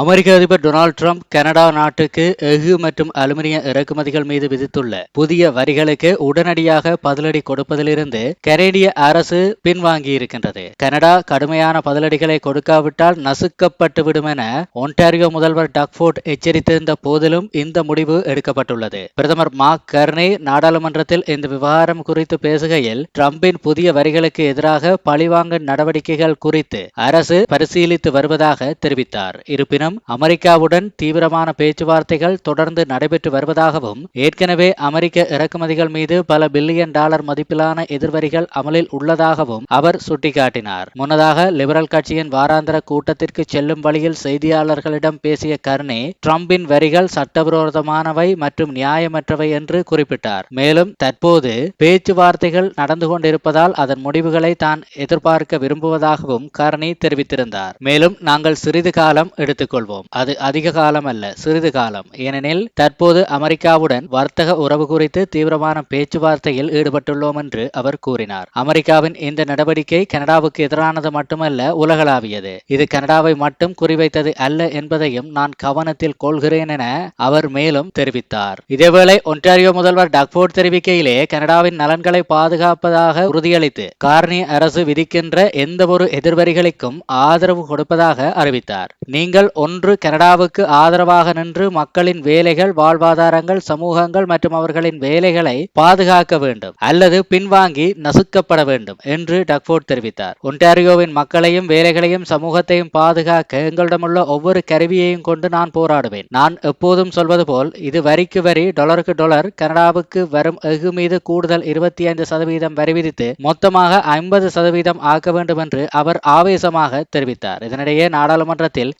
அமெரிக்க அதிபர் Donald Trump Canada நாட்டுக்கு எஃகு மற்றும் அலுமினிய இறக்குமதிகள் மீது விதித்துள்ள புதிய வரிகளுக்கு உடனடியாக பதிலடி கொடுப்பதிலிருந்து கனேடிய அரசு பின்வாங்கியிருக்கின்றது. கனடா கடுமையான பதிலடிகளை கொடுக்காவிட்டால் நசுக்கப்பட்டுவிடும் என ஒன்டாரியோ முதல்வர் டக்ஃபோர்ட் எச்சரித்திருந்த போதிலும் இந்த முடிவு எடுக்கப்பட்டுள்ளது. பிரதமர் மார்க் கர்னே நாடாளுமன்றத்தில் இந்த விவகாரம் குறித்து பேசுகையில் ட்ரம்பின் புதிய வரிகளுக்கு எதிராக பழிவாங்க நடவடிக்கைகள் குறித்து அரசு பரிசீலித்து வருவதாக தெரிவித்தார். இருப்பினும் அமெரிக்காவுடன் தீவிரமான பேச்சுவார்த்தைகள் தொடர்ந்து நடைபெற்று வருவதாகவும் ஏற்கனவே அமெரிக்க இறக்குமதிகள் மீது பல பில்லியன் டாலர் மதிப்பிலான எதிர்வரிகள் அமலில் உள்ளதாகவும் அவர் சுட்டிக்காட்டினார். முன்னதாக லிபரல் கட்சியின் வாராந்திர கூட்டத்திற்கு செல்லும் வழியில் செய்தியாளர்களிடம் பேசிய கர்னே ட்ரம்பின் வரிகள் சட்டவிரோதமானவை மற்றும் நியாயமற்றவை என்று குறிப்பிட்டார். மேலும் தற்போது பேச்சுவார்த்தைகள் நடந்து கொண்டிருப்பதால் அதன் முடிவுகளை தான் எதிர்பார்க்க விரும்புவதாகவும் கர்னி தெரிவித்திருந்தார். மேலும் நாங்கள் சிறிது காலம் எடுத்துக்கொள்வோம். அது அதிக காலம் அல்ல சிறிது காலம். ஏனெனில் தற்போது அமெரிக்காவுடன் வர்த்தக உறவு குறித்து தீவிரமான பேச்சுவார்த்தையில் ஈடுபட்டுள்ளோம் என்று அவர் கூறினார். அமெரிக்காவின் இந்த நடவடிக்கை கனடாவுக்கு எதிரானது மட்டுமல்ல உலகளாவியது. இது கனடாவை மட்டும் குறிவைத்தது அல்ல என்பதையும் நான் கவனத்தில் கொள்கிறேன் என அவர் மேலும் தெரிவித்தார். இதேவேளை ஒன்டாரியோ முதல்வர் டக்ஃபோர்ட் தெரிவிக்கையிலே கனடாவின் நலன்களை பாதுகாப்பதாக உறுதியளித்து கார்னி அரசு விதிக்கின்ற எந்த ஒரு எதிர்வரிகளுக்கும் ஆதரவு கொடுப்பதாக அறிவித்தார். நீங்கள் ஒன்று கனடாவுக்கு ஆதரவாக நின்று மக்களின் வேலைகள் வாழ்வாதாரங்கள் சமூகங்கள் மற்றும் அவர்களின் வேலைகளை பாதுகாக்க வேண்டும் அல்லது பின்வாங்கி நசுக்கப்பட வேண்டும் என்று டக்ஃபோர்ட் தெரிவித்தார். ஒன்டாரியோவின் மக்களையும் வேலைகளையும் சமூகத்தையும் பாதுகாக்க எங்களிடமுள்ள ஒவ்வொரு கருவியையும் கொண்டு நான் போராடுவேன். நான் எப்போதும் சொல்வது போல் இது வரிக்கு வரி டாலருக்கு டாலர் கனடாவுக்கு வரும் எஃகு மீது கூடுதல் இருபத்தி ஐந்து சதவீதம் வரி விதித்து மொத்தமாக ஐம்பது சதவீதம் ஆக்க வேண்டும் என்று அவர் ஆவேசமாக தெரிவித்தார். இதனிடையே நாடாளுமன்றத்தில்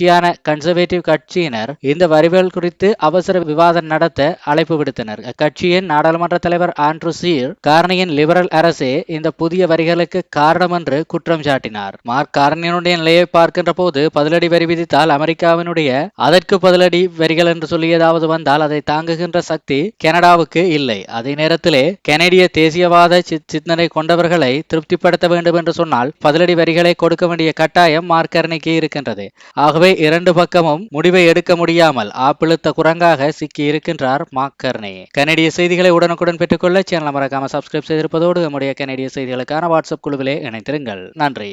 கட்சியான கன்சர்வேட்டிவ் கட்சியினர் இந்த வரிகள் குறித்து அவசர விவாதம் நடத்த அழைப்பு விடுத்தனர். அக்கட்சியின் நாடாளுமன்ற தலைவர் ஆண்ட்ரூ சீர் கார்னியின் லிபரல் அரசே இந்த புதிய வரிகளுக்கு காரணம் என்று குற்றம் சாட்டினார். மார்க் கார்னியனுடைய நிலையை பார்க்கின்ற போது பதிலடி வரி விதித்தால் அமெரிக்காவினுடைய அதற்கு பதிலடி வரிகள் என்று சொல்லியதாவது வந்தால் அதை தாங்குகின்ற சக்தி கனடாவுக்கு இல்லை. அதே நேரத்திலே கனடிய தேசியவாத சிந்தனை கொண்டவர்களை திருப்திப்படுத்த வேண்டும் என்று சொன்னால் பதிலடி வரிகளை கொடுக்க வேண்டிய கட்டாயம் மார்க்கர்னிக்கு இருக்கின்றது. ஆகவே இரண்டு பக்கமும் முடிவை எடுக்க முடியாமல் ஆப்பிழுத்த குரங்காக சிக்கி இருக்கின்றார் மாக்கர்னே கனடிய செய்திகளை உடனுக்குடன் பெற்றுக்கொள்ள சேனல் மறக்காம சப்ஸ்கிரைப் செய்திருப்பதோடு நம்முடைய கனடிய செய்திகளுக்கான வாட்ஸ்அப் குழுவிலே இணைத்திருங்கள் நன்றி.